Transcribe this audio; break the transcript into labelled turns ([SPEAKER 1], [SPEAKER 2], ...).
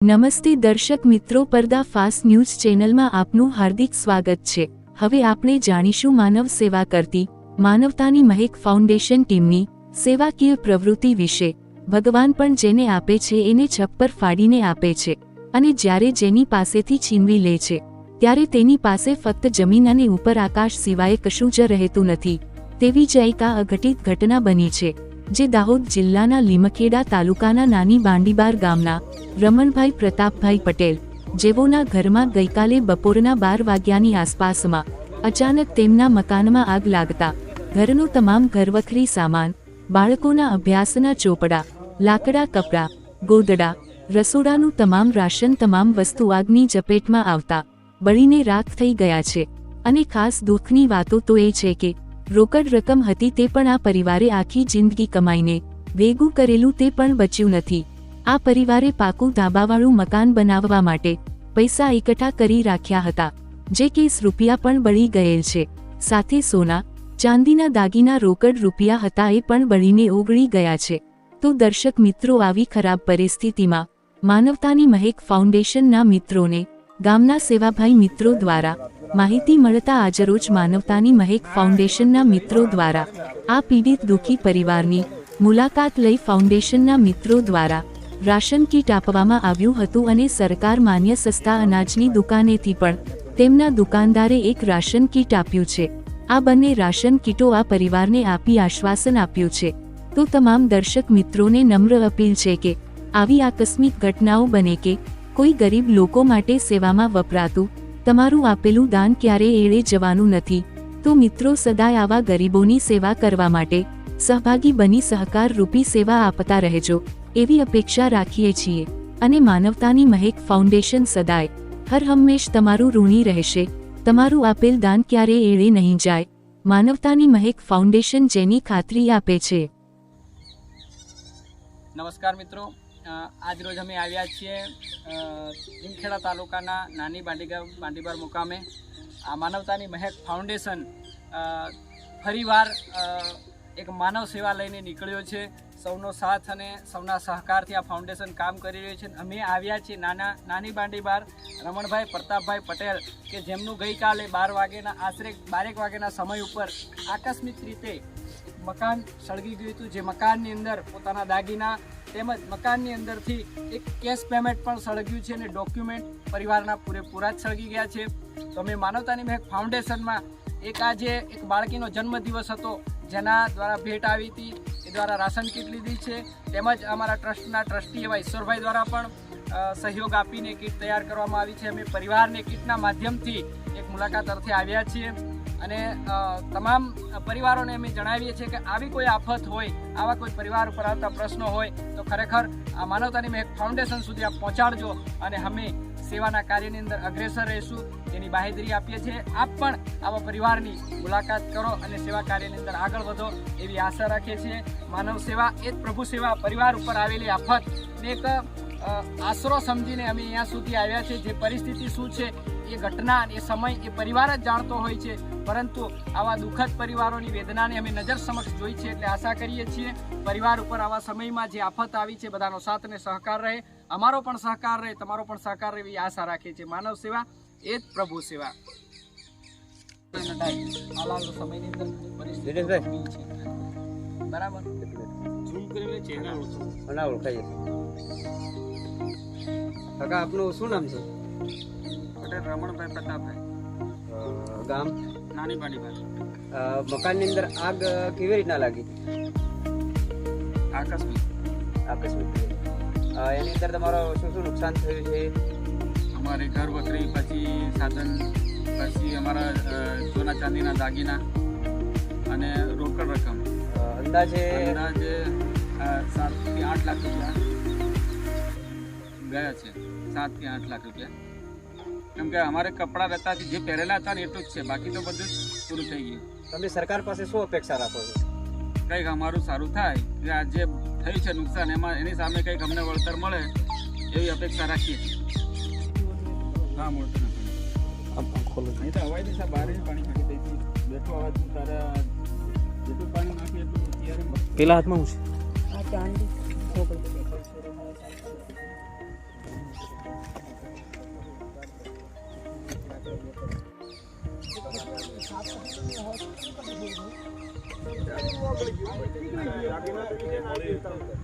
[SPEAKER 1] નમસ્તે દર્શક મિત્રો પરદા ફાસ્ટ ન્યૂઝ ચેનલમાં આપનું હાર્દિક સ્વાગત છે. હવે આપણે જાણીશું માનવ સેવા કરતી, માનવતાની મહેક ફાઉન્ડેશન ટીમની સેવાકીય પ્રવૃત્તિ વિશે. ભગવાન પણ જેને આપે છે એને છપ્પર ફાડીને આપે છે અને જ્યારે જેની પાસેથી છીનવી લે છે, ત્યારે તેની પાસે ફક્ત જમીન અને ઉપર આકાશ સિવાય કશું જ રહેતું નથી. તેવી જ એક અઘટિત ઘટના બની છે. જે દાહોદ જિલ્લાના લીમખેડા તાલુકાના નાની બાંડીબાર ગામના રમણભાઈ પ્રતાપભાઈ પટેલ, જેઓના ઘરમાં ગઈકાલે બપોરના બાર વાગ્યાની આસપાસમાં અચાનક તેમના મકાનમાં આગ લાગતા ઘરનું તમામ ઘરવખરી સામાન, બાળકોના અભ્યાસના ચોપડા, લાકડા કપડાં, ગોદડા, રસોડાનું તમામ રાશન તમામ વસ્તુ આગની ઝપેટમાં આવતા બળીને રાખ થઈ ગયા છે. અને ખાસ દુઃખની વાતો તો એ છે કે રોકડ રકમ હતી તે પણ આ પરિવારે આખી જિંદગી કમાઈને ભેગું કરેલું તે પણ બચ્યું નથી. આ પરિવારે પાકું ધાબાવાળું મકાન બનાવવા માટે પૈસા એકઠા કરી રાખ્યા હતા, જે કેસ રૂપિયા પણ બળી ગયેલ છે. સાથે સોના, ચાંદીના દાગીના રોકડ રૂપિયા હતા એ પણ બળીને ઓગળી ગયા છે. તો દર્શક મિત્રો, આવી ખરાબ પરિસ્થિતિમાં માનવતાની મહેક ફાઉન્ડેશનના મિત્રોને, ગામના સેવાભાઈ મિત્રો દ્વારા માહિતી મળતા આજરોજ માનવતાની મહેક ફાઉન્ડેશનના મિત્રો દ્વારા, આ પીડિત દુઃખી પરિવારની મુલાકાત લઈ ફાઉન્ડેશનના મિત્રો દ્વારા રાશન કીટ આપવામાં આવ્યું હતું અને સરકાર માન્ય સસ્તા અનાજની દુકાનેથી પણ તેમના દુકાનદારે એક રાશન કીટ આપ્યું છે. આ બંને રાશન કીટો આ પરિવારને આપી આશ્વાસન આપ્યું છે. તો તમામ દર્શક મિત્રોને નમ્ર અપીલ છે કે, આવી આકસ્મિક ઘટનાઓ બને કે કોઈ ગરીબ લોકો માટે સેવામાં વપરાતું તમારું આપેલું દાન ક્યારેય એળે જવાનું નથી. તો મિત્રો સદાય આવા ગરીબોની સેવા કરવા માટે સહભાગી બની સહકાર રૂપી સેવા આપતા રહેજો. એવી અપેક્ષા રાખીએ છીએ. અને માનવતાની મહેક ફાઉન્ડેશન સદાય હર હંમેશ તમારું ઋણી રહેશે. તમારું આપેલ દાન ક્યારેય એળે નહીં જાય. માનવતાની મહેક ફાઉન્ડેશન જેની ખાતરી આપે છે.
[SPEAKER 2] નમસ્કાર મિત્રો. અ, આજ રોજ અમે આવ્યા છીએ ભીમખેડા તાલુકાના નાની બાંડીગા બાંડીબાર મુકામે. આ માનવતાની મહેક ફાઉન્ડેશન ફરીવાર એક માનવ સેવા લઈને નીકળ્યો છે. સૌનો સાથ અને સૌના સહકારથી આ ફાઉન્ડેશન કામ કરી રહ્યું છે અમે આવ્યા છીએ નાના નાની બાંડીબાર રમણભાઈ પ્રતાપભાઈ પટેલ કે જેમનું ગઈકાલે બાર વાગ્યાના આશરે બારેક વાગ્યાના સમય ઉપર આકસ્મિક રીતે મકાન સળગી ગયું હતું. જે મકાનની અંદર પોતાના દાગીના તેમજ મકાનની અંદરથી એક કેશ પેમેન્ટ પણ સળગ્યું છે અને ડોક્યુમેન્ટ પરિવારના પૂરેપૂરા જ સળગી ગયા છે. તો અમે માનવતાની મહેક ફાઉન્ડેશનમાં એક આજે એક બાળકીનો જન્મદિવસ હતો, જેના દ્વારા ભેટ આવી હતી, એ દ્વારા રાશન કીટ લીધી છે. તેમજ અમારા ટ્રસ્ટના ટ્રસ્ટી એવા ઈશ્વરભાઈ દ્વારા પણ સહયોગ આપીને કીટ તૈયાર કરવામાં આવી છે. અમે પરિવારને કીટના માધ્યમથી એક મુલાકાત અર્થે આવ્યા છીએ. અને તમામ પરિવારોને અમે જણાવીએ છીએ કે આવી કોઈ આફત હોય, આવા કોઈ પરિવાર ઉપર આવતા પ્રશ્નો હોય, તો ખરેખર આ માનવતાની મેં ફાઉન્ડેશન સુધી આપ પહોંચાડજો અને અમે સેવાના કાર્યની અંદર અગ્રેસર રહીશું. તેની બાહેધરી આપીએ છીએ. આપ પણ આવા પરિવારની મુલાકાત કરો અને સેવા કાર્યની અંદર આગળ વધો એવી આશા રાખીએ છીએ. માનવ સેવા એ જ પ્રભુ સેવા. પરિવાર ઉપર આવેલી આફતને એક આશરો સમજીને અમે અહીંયા સુધી આવ્યા છે જે પરિસ્થિતિ શું છે એ ઘટના એ સમય એ પરિવાર જ જાણતો હોય છે. પરંતુ આવા દુઃખદ પરિવારોની વેદનાને અમે નજર સમક્ષ જોઈ છે એટલે આશા કરીએ છીએ પરિવાર ઉપર આવા સમયમાં જે આફત આવી છે બધાનો સાથ અને સહકાર રહે. અમારો પણ સહકાર રહે તમારો પણ સહકાર રહે એવી આશા રાખીએ છીએ. માનવ સેવા એ જ પ્રભુ સેવા. બરાબર.
[SPEAKER 3] ઓળખાય કાકા આપનું શું નામ છે?
[SPEAKER 2] પટેલ રમણભાઈ પ્રતાપભાઈ.
[SPEAKER 3] ગામ?
[SPEAKER 2] નાની
[SPEAKER 3] અ, મકાનની અંદર આગ કેવી રીતના લાગી?
[SPEAKER 2] આકસ્મિક.
[SPEAKER 3] આકસ્મિક. એની અંદર તમારો શું શું નુકસાન થયું છે?
[SPEAKER 2] અમારી ઘર વખરી પછી સાધન પછી અમારા સોના ચાંદીના દાગીના અને રોકડ રકમ.
[SPEAKER 3] અંદાજે
[SPEAKER 2] અંદાજે સાત સાતથી આઠ લાખ રૂપિયા. ગયા છે. સાતથી આઠ લાખ રૂપિયા. કેમ કે અમારે કપડાં રહેતા જે પહેરેલા હતા ને એટલું જ છે. બાકી તો બધું જ પૂરું થઈ ગયું.
[SPEAKER 3] તમે સરકાર પાસે શું અપેક્ષા રાખો છો?
[SPEAKER 2] કંઈક અમારું સારું થાય. કે આ જે થયું છે નુકસાન એમાં એની સામે કંઈક અમને વળતર મળે એવી અપેક્ષા રાખીએ હા મળતું નથી. નહીં તો અવાજ નહીં જ પાણી નાખી દઈશું બેઠો અવાજ તારા જેટલું પાણી નાખીએ એટલું
[SPEAKER 3] પેલા હાથમાં હું છે?
[SPEAKER 4] આ ચાંદી.
[SPEAKER 2] ਨਿਕਲ ਗਿਆ